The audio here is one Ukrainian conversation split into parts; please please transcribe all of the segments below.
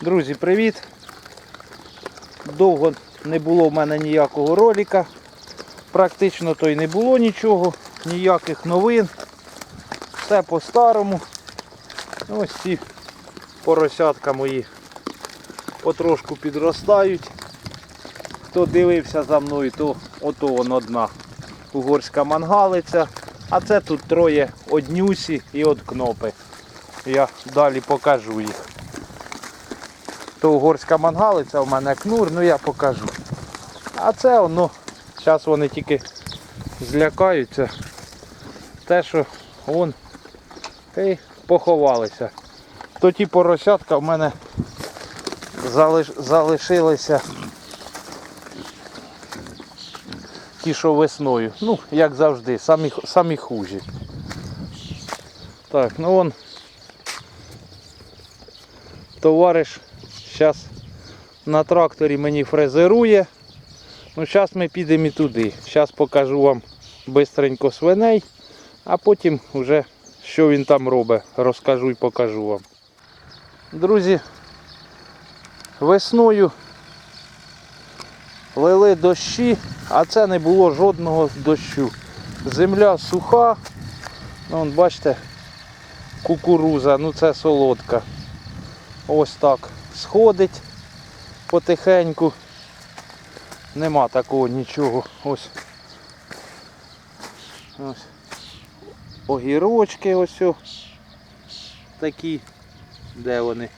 Друзі, привіт! Довго не було в мене ніякого ролика. Практично то й не було нічого, ніяких новин. Все по-старому. Ось ці поросятка мої потрошку підростають. Хто дивився за мною, то ото вон одна угорська мангалиця. А це тут троє однюсі і от кнопи. Я далі покажу їх. То угорська мангалиця, у мене кнур, ну я покажу. А це воно, зараз вони тільки злякаються. Те, що вон й поховалися. То ті поросятка в мене залиш, залишилися ті, що весною. Ну, як завжди, самі, самі хужі. Так, ну вон товариш зараз на тракторі мені фрезерує. Ну, зараз ми підемо і туди. Зараз покажу вам бистренько свиней, а потім вже що він там робить, розкажу і покажу вам. Друзі, весною лили дощі, а це не було жодного дощу. Земля суха, ну, бачите, кукуруза, ну це солодка. Ось так сходить потихеньку. Нема такого нічого. Ось. Ось. Огірочки ось такі. Де вони?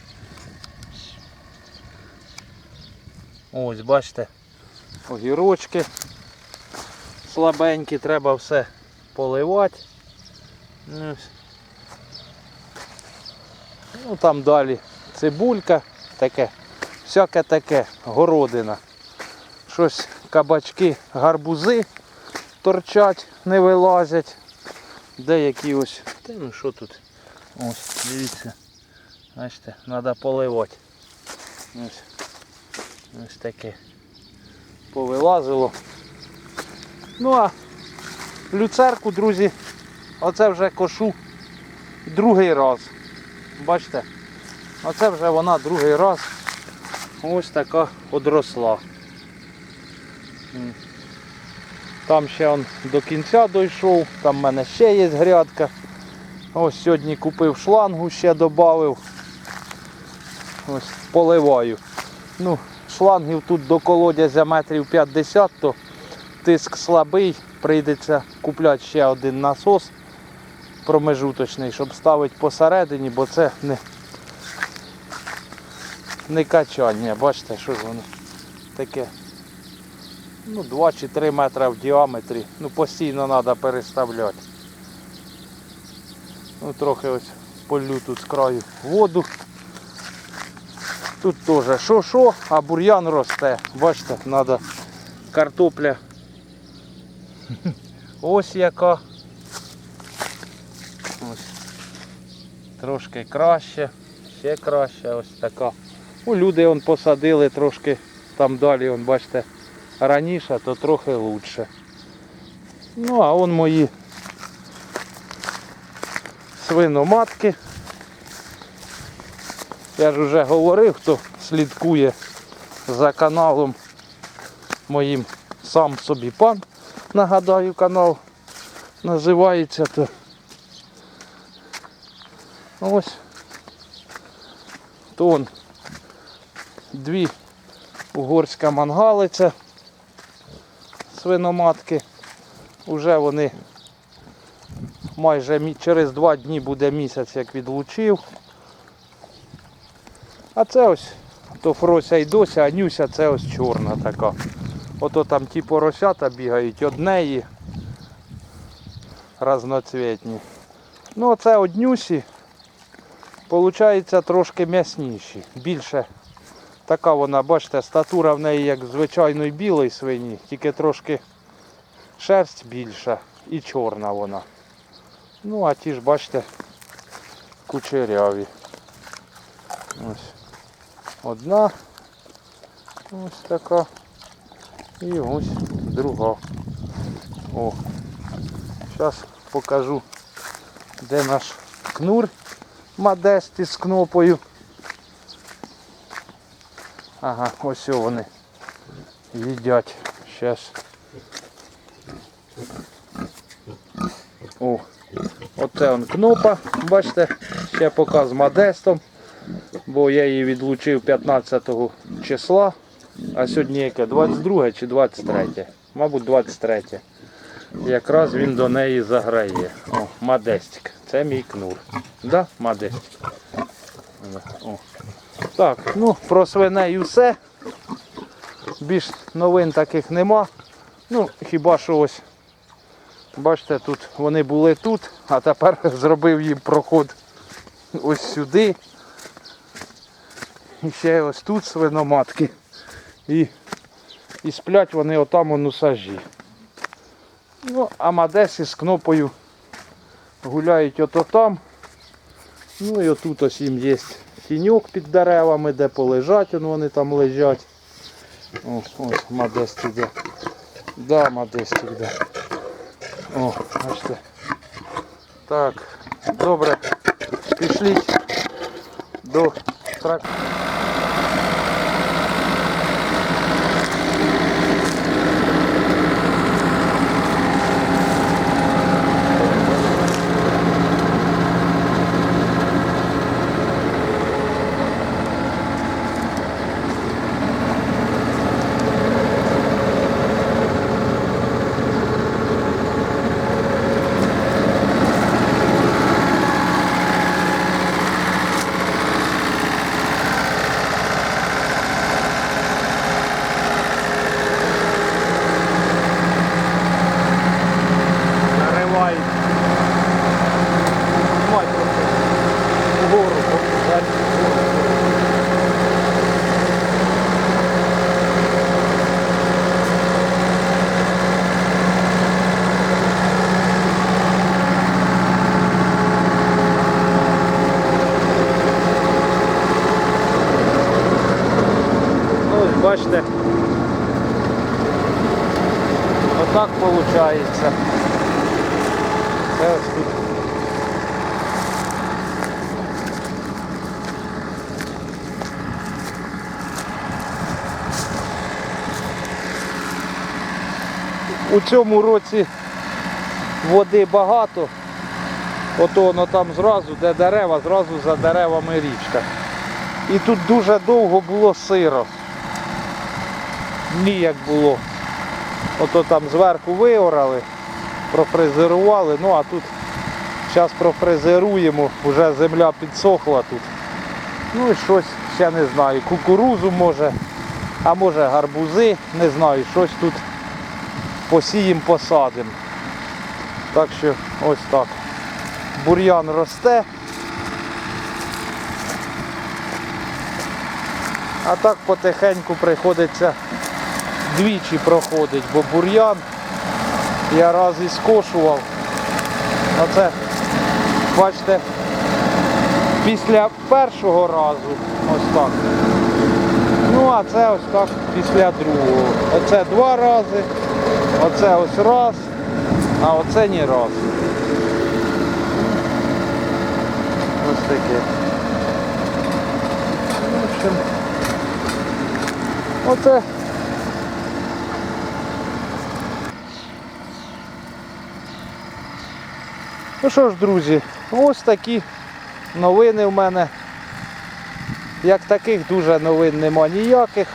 Ось, бачите, огірочки слабенькі, треба все поливати. Ось. Ну там далі цибулька, таке, всяке таке, городина. Щось кабачки, гарбузи торчать, не вилазять. Деякі ось. Та ну що тут? Ось, дивіться. Бачите, треба поливати. Ось. Ось таке. Повилазило. Ну а люцерку, друзі, оце вже кошу другий раз. Бачите? Оце вже вона другий раз ось така одросла. Там ще он до кінця дійшов, там в мене ще є грядка. Ось сьогодні купив шлангу, ще додав. Ось поливаю. Ну, шлангів тут до колодязя метрів 50, то тиск слабий, прийдеться купляти ще один насос промежуточний, щоб ставити посередині, бо це не, не качання. Бачите, що ж воно таке. Ну, 2 чи 3 метри в діаметрі. Ну, постійно треба переставляти. Ну, трохи ось полю тут з краю воду. Тут теж що-що, а бур'ян росте. Бачите, треба картопля. Ось яка. Ось. Трошки краще, ще краще, ось така. Ну, люди он посадили трошки там далі, он, бачите, раніше, то трохи лучше. Ну, а он мої свиноматки. Я ж вже говорив, хто слідкує за каналом моїм сам собі пан. Нагадаю, канал називається то. Ось. То он дві угорська мангалиця свиноматки. Уже вони майже через два дні буде місяць, як відлучив. А це ось то Фрося і Дося, а Нюся це ось чорна така. Ото там ті поросята бігають, однеї разноцвітні. Ну оце од Нюсі, виходить трошки м'ясніші. Більше така вона, бачите, статура в неї як звичайної білої свині, тільки трошки шерсть більша і чорна вона. Ну а ті ж, бачите, кучеряві. Ось. Одна ось така. І ось друга. О. Зараз покажу, де наш кнур Модесті з кнопою. Ага, ось вони їдять. Щас. О, оце он кнопа, бачите, ще поки з модестом, бо я її відлучив 15 числа, а сьогодні яке 22 чи 23? Мабуть 23. Якраз він до неї заграє. О, модестик. Це мій кнур. Да, модестик. О. Так, ну про свиней все. Більш новин таких нема. Ну, хіба що ось. Бачите, тут вони були тут, а тепер зробив їм проход ось сюди. І ще ось тут свиноматки. І, і сплять вони отам у сажі. Ну, а Мадесі з кнопою гуляють ото там. Ну і отут ось їм є тіньок під деревами, де полежать, он вони там лежать. О, ось Мадест іде. Да, Мадест іде. О, бачите. Так, добре. Пішліть до трак. Наривають. Мать вгору. Ну, ось бачите. Отак виходить. Це ось тут. У цьому році води багато. Ото воно там зразу, де дерева, зразу за деревами річка. І тут дуже довго було сиро. Ніяк було. Ото там зверху виорали, профрезерували, ну а тут зараз профрезеруємо, вже земля підсохла тут. Ну і щось, ще не знаю, кукурузу може, а може гарбузи, не знаю, щось тут посіємо, посадимо. Так що ось так. Бур'ян росте. А так потихеньку приходиться двічі проходить, бо бур'ян я раз і скошував. Оце, бачите, після першого разу ось так. Ну а це ось так після другого. Оце два рази, оце ось раз, а оце ні раз. Ось таке. Ну, В общем, оце Ну що ж, друзі, ось такі новини в мене. Як таких дуже новин нема ніяких.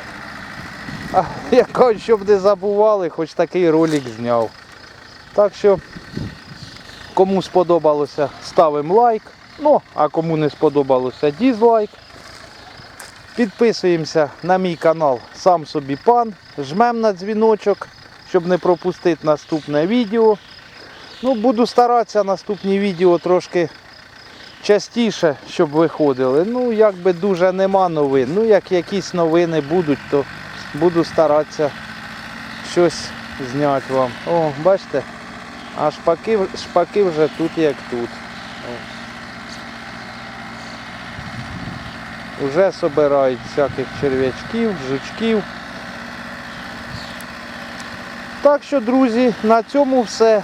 А я кажу, щоб не забували, хоч такий ролик зняв. Так що, кому сподобалося, ставимо лайк. Ну, а кому не сподобалося, дізлайк. Підписуємося на мій канал Сам собі пан. Жмем на дзвіночок, щоб не пропустити наступне відео. Ну, буду старатися наступні відео трошки частіше, щоб виходили. Ну, якби дуже нема новин. Ну, як якісь новини будуть, то буду старатися щось зняти вам. О, бачите, а шпаки, шпаки вже тут як тут. Уже собирають всяких черв'ячків, жучків. Так що, друзі, на цьому все.